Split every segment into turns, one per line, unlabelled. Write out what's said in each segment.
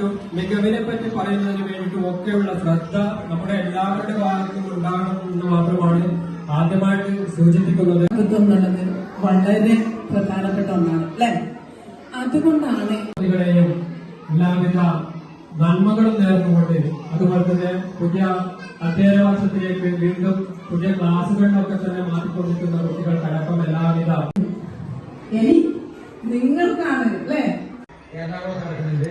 വേണ്ടിയിട്ടും മികവിനെ പറ്റി പറയുന്നതിന് വേണ്ടിയിട്ടും ഒക്കെയുള്ള ശ്രദ്ധ നമ്മുടെ എല്ലാവരുടെ ഭാഗത്തും ഉണ്ടാകണം എന്ന് മാത്രമാണ് ആദ്യമായിട്ട് സൂചിപ്പിക്കുന്നത്.
എന്നുള്ളത് വളരെ പ്രധാനപ്പെട്ട ഒന്നാണ് അല്ലെ? അതുകൊണ്ടാണ്
കുട്ടികളെയും എല്ലാവിധ നന്മകളും നേർന്നുകൊണ്ട് അതുപോലെ തന്നെ പുതിയ അധ്യയന വർഷത്തിലേക്ക് വീണ്ടും പുതിയ ക്ലാസ്സുകളിലൊക്കെ തന്നെ മാറ്റിക്കൊണ്ടിരിക്കുന്ന കുട്ടികൾക്കടക്കം എല്ലാവിധ
ഇനി നിങ്ങൾക്കാണ് അല്ലെ?
എറണാകുളത്ത് നടക്കുന്നുണ്ട്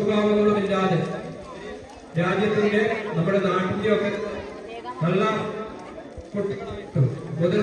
ദുഷ്പ്രഭാവങ്ങളും രാജ്യത്തിന്റെ നമ്മുടെ നാട്ടിന്റെ ഒക്കെ നല്ല മുതിർന്ന